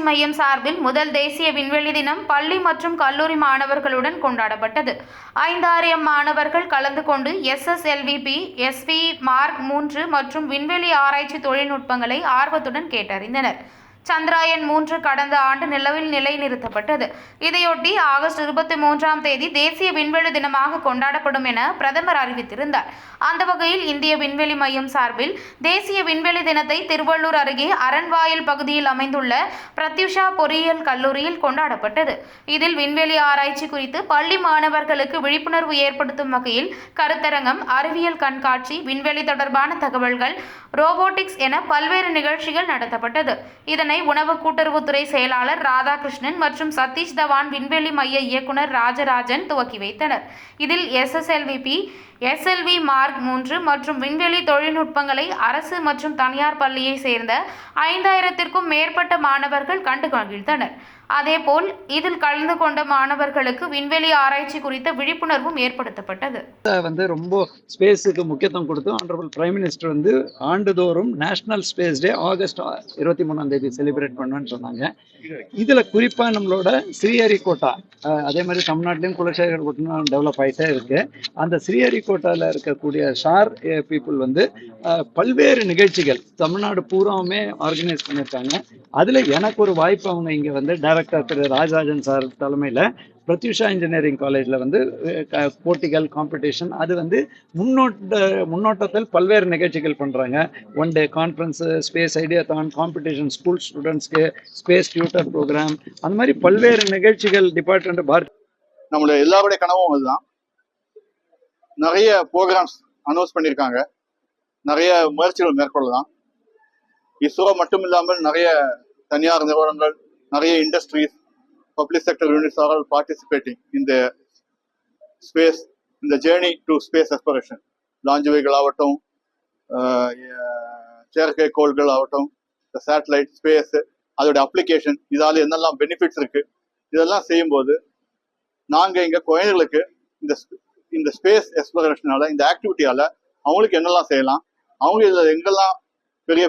மையம் சார்பில் முதல் தேசிய விண்வெளி தினம் பள்ளி மற்றும் கல்லூரி மாணவர்களுடன் கொண்டாடப்பட்டது. ஐந்தாயிரம் மாணவர்கள் கலந்து கொண்டு எஸ்எஸ்எல்விபி எஸ்வி மார்க் மூன்று மற்றும் விண்வெளி ஆராய்ச்சி தொழில்நுட்பங்களை ஆர்வத்துடன் கேட்டறிந்தனர். சந்திராயன் மூன்று கடந்த ஆண்டு நிலவில் நிலைநிறுத்தப்பட்டது. இதையொட்டி ஆகஸ்ட் இருபத்தி மூன்றாம் தேதி தேசிய விண்வெளி தினமாக கொண்டாடப்படும் என பிரதமர் அறிவித்திருந்தார். அந்த வகையில் இந்திய விண்வெளி மையம் சார்பில் தேசிய விண்வெளி தினத்தை திருவள்ளூர் அருகே அரண்வாயில் பகுதியில் அமைந்துள்ள பிரத்யுஷா பொறியியல் கல்லூரியில் கொண்டாடப்பட்டது. இதில் விண்வெளி ஆராய்ச்சி குறித்து பள்ளி மாணவர்களுக்கு விழிப்புணர்வு ஏற்படுத்தும் வகையில் கருத்தரங்கம் அறிவியல் கண்காட்சி விண்வெளி தொடர்பான தகவல்கள் ரோபோட்டிக்ஸ் என பல்வேறு நிகழ்ச்சிகள் நடத்தப்பட்டது. இதனை உணவு கூட்டுறவுத்துறை செயலாளர் ராதாகிருஷ்ணன் மற்றும் சதீஷ் தவான் விண்வெளி மைய இயக்குனர் ராஜராஜன் துவக்கி வைத்தனர். இதில் எஸ்எஸ்எல்விபி எஸ்எல்வி மார்க் மூன்று மற்றும் விண்வெளி தொழில்நுட்பங்களை அரசு மற்றும் தனியார் பள்ளியை சேர்ந்த ஐந்தாயிரத்திற்கும் மேற்பட்ட மாணவர்கள் கண்டு மகிழ்ந்தனர். அதேபோல் இதில் கலந்து கொண்ட மாணவர்களுக்கு விண்வெளி ஆராய்ச்சி குறித்த விழிப்புணர்வும் ஏற்படுத்தப்பட்டது. வந்து ரொம்ப ஸ்பேஸுக்கு முக்கியத்துவம் கொடுத்து ஆனரபிள் பிரைம் மினிஸ்டர் வந்து ஆண்டுதோறும் நேஷனல் ஸ்பேஸ் டே ஆகஸ்ட் இருபத்தி மூணாம் தேதி செலிப்ரேட் பண்ணுவேன்னு சொன்னாங்க. இதில் குறிப்பாக நம்மளோட ஸ்ரீஹரிகோட்டா அதே மாதிரி தமிழ்நாட்டிலையும் குலசேகர் கூட்டம் டெவலப் ஆகிட்டே இருக்கு. அந்த ஸ்ரீஹரிகோட்டாவில் இருக்கக்கூடிய ஷார் பீப்புள் வந்து பல்வேறு நிகழ்ச்சிகள் தமிழ்நாடு பூராவுமே ஆர்கனைஸ் பண்ணியிருக்காங்க. அதில் எனக்கு ஒரு வாய்ப்பு அவங்க இங்கே வந்து டைரக்டர் திரு ராஜராஜன் சார் தலைமையில் பிரத்யூஷா இன்ஜினியரிங் காலேஜில் வந்து போட்டிகள் காம்படிஷன் அது வந்து முன்னோட்ட முன்னோட்டத்தில் பல்வேறு நிகழ்ச்சிகள் பண்ணுறாங்க one day conference space idea தான் காம்படிஷன் ஸ்கூல் ஸ்டூடெண்ட்ஸ்க்கு ஸ்பேஸ் டியூட்டர் ப்ரோக்ராம் அந்த மாதிரி பல்வேறு நிகழ்ச்சிகள் டிபார்ட்மெண்ட் பாரத் நம்மளுடைய எல்லாருடைய கனவும் அதுதான். நிறைய ப்ரோக்ராம்ஸ் அனௌன்ஸ் பண்ணியிருக்காங்க நிறைய முயற்சிகள் மேற்கொள்ளலாம். இஸ்ரோ மட்டும் இல்லாமல் நிறைய தனியார் நிறுவனங்கள் நிறைய industries public sector units are all participating இந்த ஸ்பேஸ் இந்த ஜேர்னி டு ஸ்பேஸ் எக்ஸ்பரேஷன் லாஞ்சுவைகள் ஆகட்டும் செயற்கை கோள்கள் ஆகட்டும் இந்த சேட்டலைட் ஸ்பேஸ் அதோட அப்ளிகேஷன் இதால் என்னெல்லாம் பெனிஃபிட்ஸ் இருக்குது இதெல்லாம் செய்யும்போது நாங்கள் எங்கள் குழந்தைகளுக்கு இந்த இந்த ஸ்பேஸ் எக்ஸ்ப்ளரேஷனால இந்த ஆக்டிவிட்டியால் அவங்களுக்கு என்னெல்லாம் செய்யலாம் அவங்க இதில் எங்கெல்லாம் பெரிய